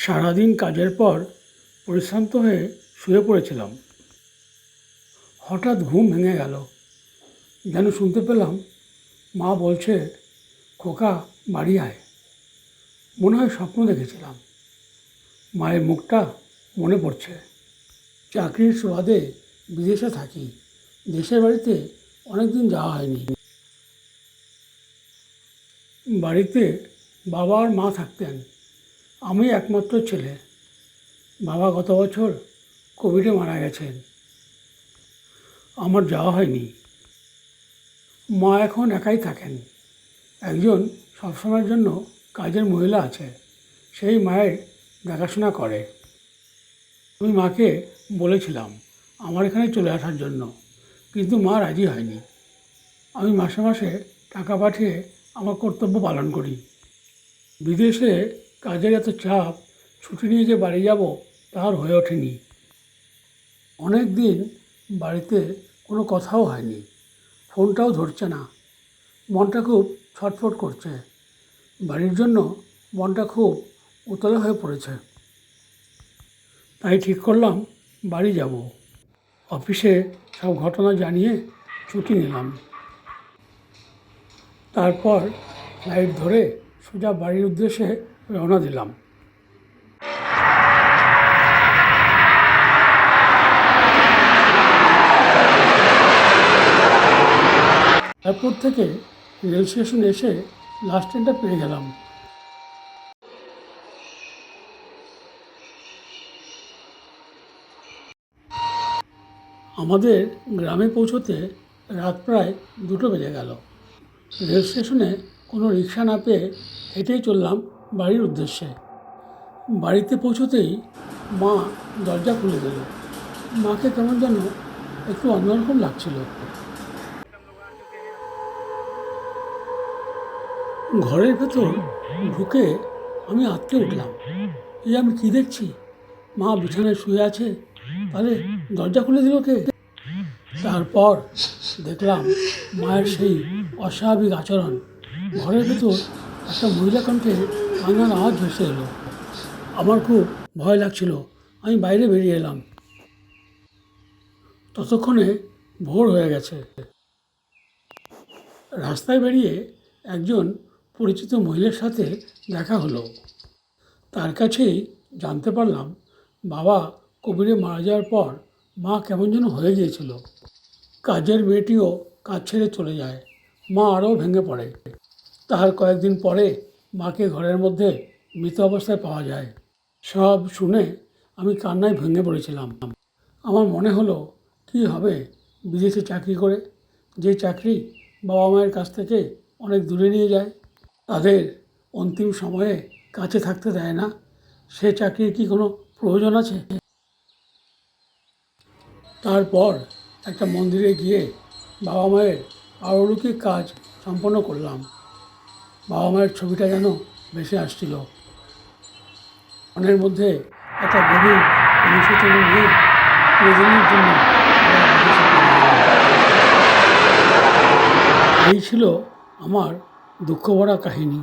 সারাদিন কাজের পর পরিশ্রান্ত হয়ে শুয়ে পড়েছিলাম। হঠাৎ ঘুম ভেঙে গেল। যেন শুনতে পেলাম মা বলছে, খোকা বাড়ি আয়। মনে হয় স্বপ্ন দেখেছিলাম। মায়ের মুখটা মনে পড়ছে। চাকরির সুবাদে বিদেশে থাকি। দেশের বাড়িতে অনেক দিন যাওয়া হয়নি। বাড়িতে বাবা আর মা থাকতেন। আমি একমাত্র ছেলে। বাবা গত বছর কোভিডে মারা গেছেন। আমার যাওয়া হয়নি। মা এখন একাই থাকেন। একজন সবসময়ের জন্য কাজের মহিলা আছে। সেই মায়ের দেখাশোনা করে। আমি মাকে বলেছিলাম আমার এখানে চলে আসার জন্য, কিন্তু মা রাজি হয়নি। আমি মাসে মাসে টাকা পাঠিয়ে আমার কর্তব্য পালন করি। বিদেশে কাজের এত চাপ, ছুটি নিয়ে যে বাড়ি যাব তার হয়ে ওঠেনি। অনেক দিন বাড়িতে কোনো কথাও হয়নি, ফোনটাও ধরছে না। মনটা খুব ছটফট করছে। বাড়ির জন্য মনটা খুব উতলা হয়ে পড়েছে। তাই ঠিক করলাম বাড়ি যাব। অফিসে সব ঘটনা জানিয়ে ছুটি নিলাম। তারপর ফ্লাইট ধরে সোজা বাড়ির উদ্দেশ্যে রওনা দিলাম। এয়ারপোর্ট থেকে রেল স্টেশন এসে লাস্ট ট্রেনটা পেয়ে গেলাম। আমাদের গ্রামে পৌঁছোতে রাত প্রায় দুটো বেজে গেল। রেল স্টেশনে কোনো রিক্সা না পেয়ে হেঁটেই চললাম বাড়ির উদ্দেশ্যে। বাড়িতে পৌঁছোতেই মা দরজা খুলে দিল। মাকে কেমন যেন একটু অন্যরকম লাগছিল। ঘরের ভেতর ঢুকে আমি আটকে উঠলাম। এই আমি কি দেখছি? মা বিছানায় শুয়ে আছে। তাহলে দরজা খুলে দিল কে? তারপর দেখলাম মায়ের সেই অস্বাভাবিক আচরণ। ঘরের ভেতর একটা মহিলা কণ্ঠে কান্নার আওয়াজ ভেসে এলো। আমার খুব ভয় লাগছিল। আমি বাইরে বেরিয়ে এলাম। ততক্ষণে ভোর হয়ে গেছে। রাস্তায় বেরিয়ে একজন পরিচিত মহিলার সাথে দেখা হলো। তার কাছেই জানতে পারলাম, বাবা কোভিডে মারা যাওয়ার পর মা কেমন যেন হয়ে গিয়েছিল। কাজের মেয়েটিও কাজ ছেড়ে চলে যায়। মা আরও ভেঙে পড়ে। তার কয়েকদিন পরে মাকে ঘরের মধ্যে মৃত অবস্থায় পাওয়া যায়। সব শুনে আমি কান্নায় ভেঙে পড়েছিলাম। আমার মনে হলো, কী হবে? বিদেশে চাকরি করে, যে চাকরি বাবা মায়ের কাছ থেকে অনেক দূরে নিয়ে যায়, তাদের অন্তিম সময়ে কাছে থাকতে দেয় না, সে চাকরির কি কোনো প্রয়োজন আছে? তারপর একটা মন্দিরে গিয়ে বাবা মায়ের পারলৌকিক কাজ সম্পন্ন করলাম। বাবা মায়ের ছবিটা যেন ভেসে আসছিল। মনের মধ্যে একটা গভীর অনুশোচনা নিয়ে প্রয়োজনের জন্য এই ছিল আমার দুঃখ ভরা কাহিনী।